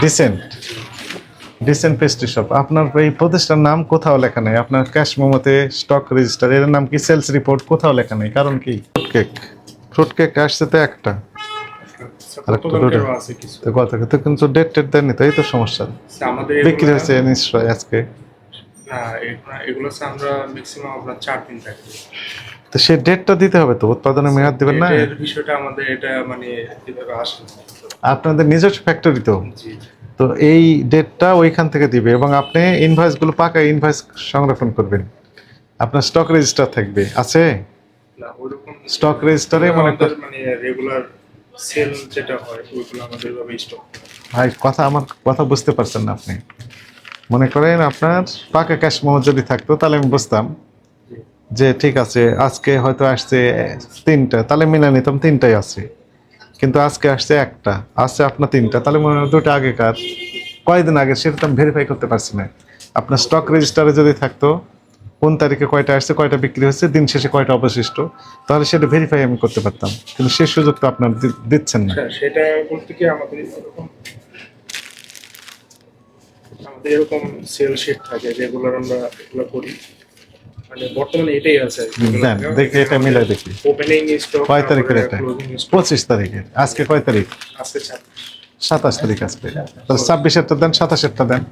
Dissent decent pastry shop আপনার এই প্রতিষ্ঠান নাম কোথাও লেখা নেই। আপনার ক্যাশ মোমোতে স্টক রেজিস্টার এর নাম কি সেলস রিপোর্ট কোথাও লেখা নেই। কারণ কি? ফ্রুট কেক ফ্রুট কেক আসছে তো একটা। কথা তো কিন্তু ডেট টেট দেননি তো এই তো সমস্যা। আমাদের বিক্রি হয়েছে নিশ্চয় আজকে। এগুলো- এগুলো আমরা ম্যাক্সিমাম আপনার চার দিন থাকি। তো সে ডেটটা দিতে হবে তো উৎপাদনের মেয়াদ দিবেন না? এর বিষয়টা আমাদের এটা মানে কীভাবে আসে আপনাদের নিজস্ব ফ্যাক্টরি তো? তো এই ডেটটা ওইখান থেকে দিবে এবং আপনি ইনভয়েসগুলো পাকা ইনভয়েস সংরক্ষণ করবেন। আপনার স্টক রেজিস্টার থাকবে আছে? স্টক রেজিস্টারে মনে মানে রেগুলার সেল যেটা হয় ওইগুলো আমাদের ভাবে স্টক ভাই কথা আমার কথা বুঝতে পারছেন না আপনি। মনে করেন আপনার পাকা ক্যাশ মোমো যদি থাকতো তাহলে আমি বুঝতাম। যে ঠিক আছে আজকে হয়তো আসছে তিনটা তাহলে মিলে নিতাম তিনটাই আছে। কিন্তু আজকে আসছে একটা আসছে আপনার তিনটা তাহলে মনে হয় দুটো আগেকার। কয়দিন আগে সেটা তো আমি ভেরিফাই করতে পারছি না। আপনার স্টক রেজিস্টারে যদি থাকতো কোন তারিখে কয়টা আসছে কয়টা বিক্রি হচ্ছে দিন শেষে কয়টা অবশিষ্ট তাহলে সেটা ভেরিফাই আমি করতে পারতাম। কিন্তু সেই সুযোগ তো আপনার দিচ্ছেন না। হ্যাঁ, সেটা কি আমাদের এরকম সেল শিট থাকে রেগুলার আমরা এগুলো করি। মানে বর্তমানে এটাই আছে। দেখি এটা মিলাই দেখি। ওপেনিং স্টক কয় তারিখের এটা? পঁচিশ তারিখে আজকে কয় তারিখ? আজকে সাতাশ তারিখ আসবে তাহলে ছাব্বিশেরটা দেন সাতাশেরটা দেন।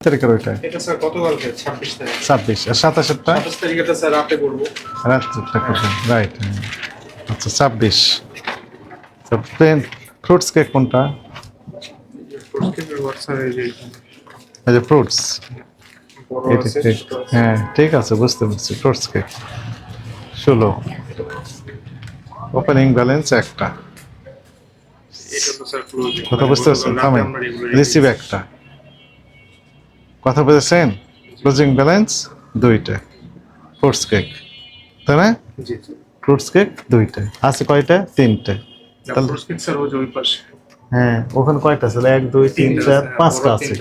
তারিখের ওইটা? এটা স্যার গতকালকে ছাব্বিশ তারিখ। ছাব্বিশ। আর সাতাশেরটা? সাতাশ তারিখেটা স্যার রাতে করব। রাত্রিটা করবেন রাইট আচ্ছা ছাব্বিশ। প্লেন ফ্রুটস কেক কোনটা? Fruits cake. হ্যাঁ ঠিক আছে বুঝতে পারছি ফ্রুটস কেক ষোলো। ওপেনিং ব্যালেন্স একটা। কথা বুঝতে পারছেন? থামেন। রিসিভ একটা। কথা বুঝেছেন? ক্লোজিং ব্যালেন্স দুইটা। ফ্রুটস কেক তাই না? ফ্রুটস কেক দুইটা। আছে কয়টা? তিনটে। হ্যাঁ ওখানে কয়টা আছে? এক দুই তিন চার পাঁচটা আছে।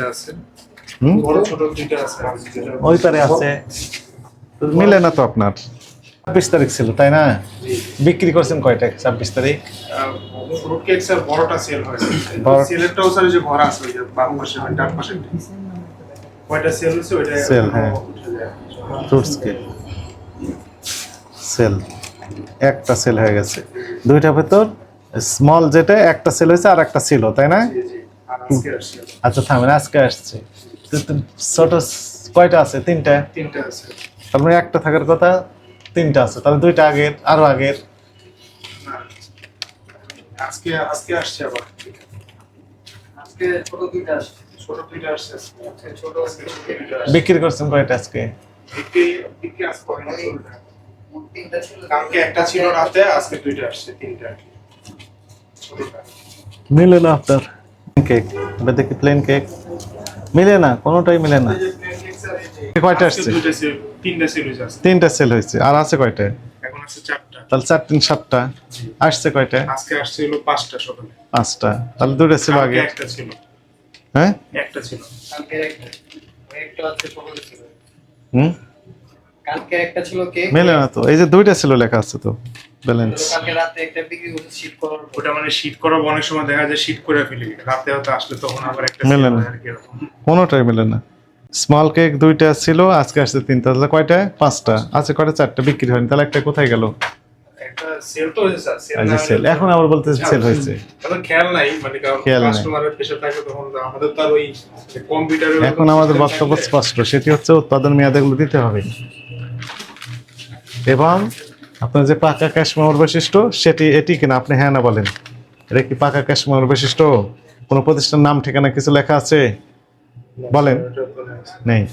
ওই পারে আছে। মিলে না তো আপনার? ছাব্বিশ তারিখ ছিল তাই না? বিক্রি করছেন কয়টা ছাব্বিশ তারিখ? ফ্রুট কেক স্যার বড়টা সেল হয় সেলেরটাও স্যার যে ভরা আছে ওই যে বাম পাশে হয় ডান পাশে। কয়টা সেল হয়েছে ওইটা Sell, হ্যাঁ। ফ্রুটস কেক সেল একটা সেল হয়ে গেছে। দুইটা ভেতর স্মল যেটা একটা সেল হয়েছে আর একটা ছিল তাই না? আচ্ছা থামেন আজকে আসছে। ছোট কয়টা আছে? তিনটা? তিনটা আছে। তার মানে একটা থাকার কথা তিনটা আছে। তাহলে দুইটা আগের আরও আগের। আজকে আজকে আসছে আবার। আজকে ছোট দুইটা আসছে ছোট দুইটা আসছে ছোট আজকে দুইটা আসছে। বিক্রি করছেন কয়টা আজকে? বিক্রি বিক্রি আজকে কালকে একটা ছিল রাতে আজকে দুইটা আসছে তিনটা আর মিলে না আপনার। কেক দেখি প্লেন কেক মিলে না কোনোটাই মিলে না। কয়টা আসছে? তিনটা সেল হয়েছে আর আছে কয়টা? এখন আছে চারটা। তাহলে চার তিন সাতটা। আসছে কয়টা? আজকে আসছে পাঁচটা সকালে। পাঁচটা। তাহলে দুটো ছিল আগে। একটা ছিল। হ্যাঁ? একটা ছিল। কালকে একটা। একটা হচ্ছে সকালে ছিল। হুম? কালকে একটা ছিল কেক। মেলে না তো। এই যে দুইটা ছিল লেখা আছে তো। ব্যালেন্স কালকে রাতে একটা বিক্রি করছে শীত করার ওটা মানে করা অনেক সময় দেখা যায় শীত করে ফেলি। রাতে হয়তো আসলে তখন আবার একটা মেলে না। কোনোটাই মিলে না। স্মল কেক দুইটা ছিল আজকে আসছে তিনটা। তাহলে কয়টা? পাঁচটা। আছে কয়টা? চারটা বিক্রি হয়নি। তাহলে একটা কোথায় গেল? একটা সেল তো হয়েছে স্যার সেল এই যে সেল এখন আবার বলতেছে সেল হয়েছে। খেয়াল নাই। মানে এখন আমাদের বক্তব্য স্পষ্ট। সেটি হচ্ছে উৎপাদন মেয়াদগুলো দিতে হবে। এবং আপনার যে পাকা ক্যাশ মেমোর বৈশিষ্ট্য, সেটি এটি কিনা? আপনি হ্যাঁ না বলেন। এটা কি পাকা ক্যাশ মেমোর বৈশিষ্ট্য? কোনো প্রতিষ্ঠানের নাম, ঠিকানা কিছু লেখা আছে? বলেন। নেই।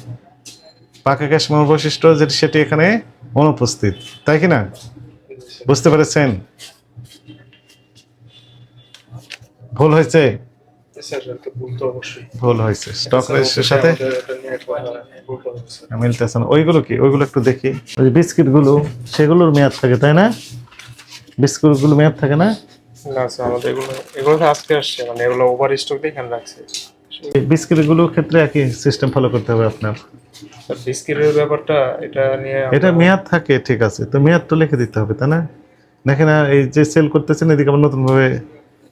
পাকা ক্যাশ মেমোর বৈশিষ্ট্য যেটি সেটি এখানে অনুপস্থিত। তাই কি না? বুঝতে পেরেছেন? ভুল হয়েছে? অবশ্যই ভুল হয়েছে। স্টক রেজিস্ট্রের সাথে। মিলতেছে না ওইগুলো কি? ওইগুলো একটু দেখি। ওই বিস্কিটগুলো সেগুলোর মেয়াদ থাকে তাই না? বিস্কুটগুলো মেয়াদ থাকে না? না স্যার আমাদের এগুলো এগুলো তো আজকে আসছে মানে এগুলো ওভার স্টক দিয়ে এখানে রাখছে। এই বিস্কিটগুলোর ক্ষেত্রে একই সিস্টেম ফলো করতে হবে আপনার। বিস্কিটের ব্যাপারটা এটা নিয়ে এটা মেয়াদ থাকে ঠিক আছে তো মেয়াদ তো লিখে দিতে হবে তাই না? দেখেন না এই যে সেল করতেছেন এদিকে আবার নতুনভাবে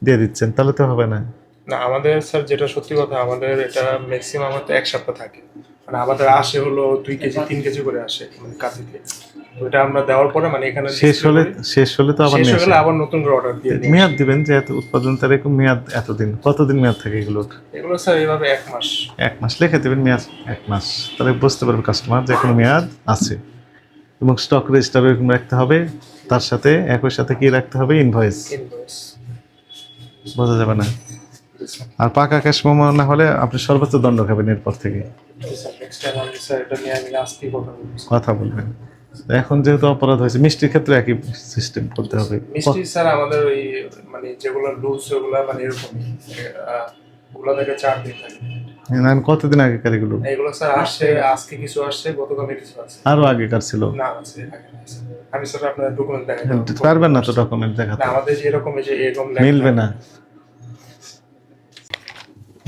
দিয়ে দিচ্ছেন তাহলে তো হবে না। না আমাদের স্যার যেটা সত্যি কথা আমাদের এটা ম্যাক্সিমাম হয়তো এক সপ্তাহ থাকে। মানে আমাদের আসে হলো দুই কেজি তিন কেজি করে আসে মানে কাছে থেকে তো আমরা দেওয়ার পরে মানে এখানে শেষ হলে শেষ হলে তো আবার শেষ আসেন। আবার নতুন করে অর্ডার দিয়ে মেয়াদ দিবেন যেহেতু উৎপাদন তারিখ মেয়াদ এতদিন। কতদিন মেয়াদ থাকে এগুলোর এগুলো স্যার এইভাবে এক মাস। এক মাস লিখে দেবেন মেয়াদ এক মাস। তাহলে বুঝতে পারবে কাস্টমার যে কোনো মেয়াদ আছে। এবং স্টক রেজিস্টার এরকম রাখতে হবে। তার সাথে একই সাথে কি রাখতে হবে? ইনভয়েস ইনভয়েস বোঝা যাবে না? আর পাকা ক্যাশ মোমো না হলে আপনি সর্বোচ্চ দণ্ড খাবেন এরপর থেকে। কথা বলবেন। এখন যেহেতু অপরাধ হয়েছে মিষ্টির ক্ষেত্রে একই সিস্টেম করতে হবে। মিষ্টি স্যার আমাদের ওই মানে যেগুলো লুজ ওগুলো মানে এরকমই। ওগুলো থেকে চার দিন থাকে। আমি কতদিন আগেকার এগুলো? এগুলো স্যার আসছে আজকে কিছু আসছে গতকালে কিছু আছে আরও আগেকার ছিল। না আছে। আমি স্যার আপনার ডকুমেন্ট দেখাই। পারবেন না তো ডকুমেন্ট দেখাতে। আমাদের যেরকম যে এরকম মিলবে না।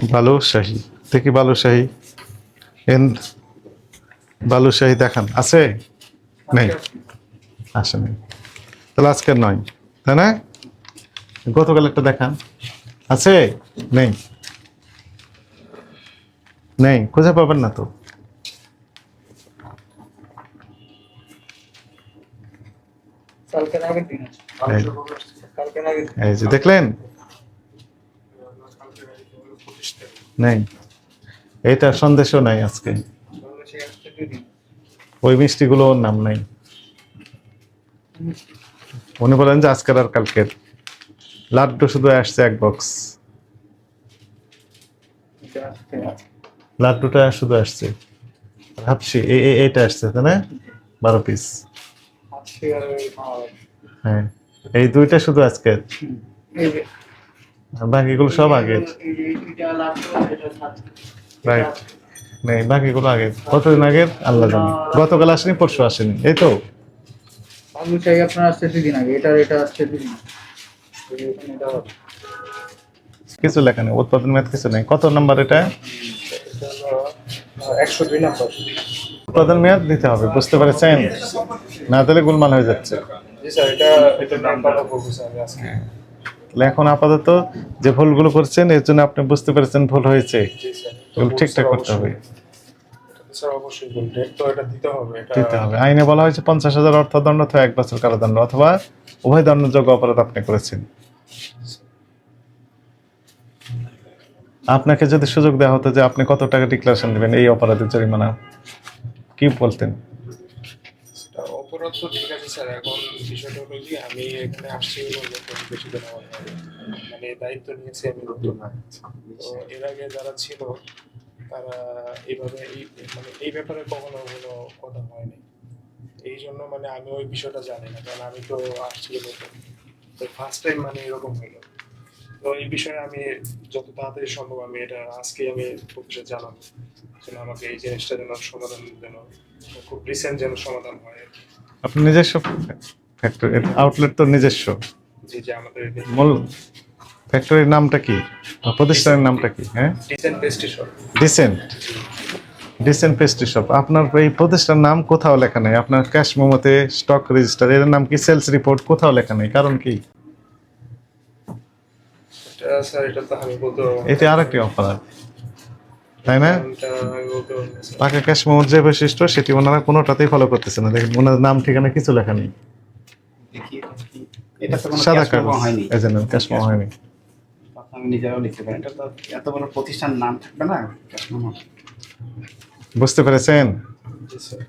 বালুশাহী দেখি বালুশাহী এন বালুশাহী দেখান। আছে? নেই? আসেনি। তাহলে আজকের নয় তাই না? গতকাল একটা দেখান। আছে? নেই। নেই খুঁজে পাবেন না তো। দেখলেন? নেই। এইটা সন্দেশও নাই আজকে। ওই মিষ্টিগুলো ওর নাম নাই। উনি বলেন যে আজকের আর কালকের। লাড্ডু শুধু আসছে এক বক্স লাড্ডুটা শুধু আসছে। ভাবছি এই এই- এইটা আসছে তাই না? বারো পিস হ্যাঁ এই দুইটা শুধু আজকের। বাকিগুলো সব সাথে রাইট নেই বাকিগুলো আগের কতদিন আগের আল্লাহ জানে। গতকাল আসেনি পরশু আসেনি। এই তো। আলু চাই আপনার আসছে দুই দিন আগে। এটার এটা আসছে দুই দিন। আগে। এখানে এটা হবে। কিছু লেখা নেই উৎপাদন মেয়াদ কিছু নেই। কত নাম্বার এটা? একশো দুই নাম্বার। উৎপাদন মেয়াদ দিতে হবে বুঝতে পেরেছেন? না তাহলে গোলমাল হয়ে যাচ্ছে। জি স্যার এটা এটা নাম কথা বলব স্যার আজকে। তাহলে এখন আপাতত যে ভুলগুলো করছেন এর জন্য আপনি বুঝতে পেরেছেন ভুল হয়েছে। ঠিকঠাক করতে হবে। আইনে বলা হয়েছে পঞ্চাশ হাজার অর্থদণ্ড অথবা এক বছর কারাদণ্ড অথবা উভয় দণ্ডযোগ্য অপরাধ আপনি করেছেন। আপনাকে যদি সুযোগ দেওয়া হতো যে আপনি কত টাকা ডিক্লারেশন দেবেন এই অপরাধের জরিমানা কি বলতেন? অপরাধ তো ঠিক আছে স্যার, এখন বিষয়টা হলো কি আমি এখানে আসছি হলো বেশি দিন আমার মানে দায়িত্ব নিয়েছি আমি নতুন। তো এর আগে যারা ছিল, তারা এইভাবে এই মানে এই ব্যাপারে কখনো কোনো কথা হয়নি। এই জন্য মানে আমি ওই বিষয়টা জানি না, কারণ আমি তো আসছি নতুন। তো ফার্স্ট টাইম মানে এরকম হলো। তো এই বিষয়ে আমি যত তাড়াতাড়ি সম্ভব আমি এটা আজকে আমি অফিসে জানাব যেন আমাকে এই জিনিসটা যেন সমাধান যেন খুব রিসেন্ট যেন সমাধান হয়। আপনি নিজস্ব ফ্যাক্টরি আউটলেট তো নিজস্ব। জি যে আমাদের মূল ফ্যাক্টরির নামটা কি? প্রতিষ্ঠানের নামটা কি? হ্যাঁ? Decent pastry shop decent decent pastry shop আপনার এই প্রতিষ্ঠানের নাম কোথাও লেখা নেই? আপনার ক্যাশ মোমোতে স্টক রেজিস্টার এর নাম কি সেলস রিপোর্ট কোথাও লেখা নেই? কারণ কি? স্যার এটা তো আমি বলতে পারব না। এটি আরেকটি অপরাধ তাই না। পাকা ক্যাশ যে বৈশিষ্ট্য সেটি ওনারা কোনোটাতেই ফলো করতেছে না। দেখেন ওনার নাম ঠিকানা কিছু লেখা নেই। সাদা কাগজ। হয়নি। এই জন্য ক্যাশ মোমো হয়নি। আপনি নিজেরাও লিখতে পারেন এটা তো এত বড় প্রতিষ্ঠান নাম থাকবে না। বুঝতে পেরেছেন? স্যার।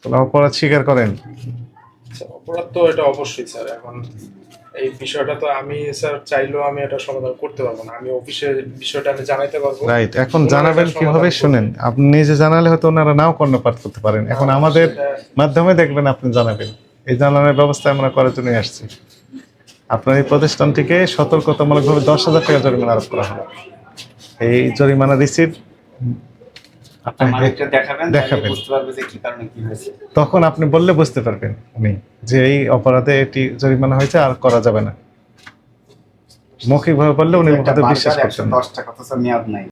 তাহলে অপরাধ স্বীকার করেন। অপরাধ তো এটা অবশ্যই স্যার। এখন এই বিষয়টা তো আমি স্যার চাইলেও আমি এটা সমাধান করতে পারব না। আমি অফিসে বিষয়টা আমি জানাইতে পারব। রাইট এখন জানাবেন কীভাবে শুনেন? আপনি নিজে জানালে হয়তো ওনারা নাও কর্ণপাত করতে পারেন। এখন হ্যাঁ, আমাদের মাধ্যমে দেখবেন আপনি জানাবেন। এই জানানোর ব্যবস্থা আমরা করার জন্যই আসছি। আপনার এই প্রতিষ্ঠানটিকে সতর্কতামূলকভাবে দশ হাজার টাকা জরিমানা আরোপ করা হবে এই জরিমানা রিসিপ্ট আপনি আমার দেখাবেন দেখাবেন। বুঝতে পারবে যে কি কারণে কি হয়েছে। তখন আপনি বললে বুঝতে পারবেন উনি যে এই অপরাধে এটি জরিমানা হয়েছে আর করা যাবে না। মৌখিকভাবে বললে উনি হয়তো বিশ্বাস করছেন 110 টাকা মেয়াদ নাই।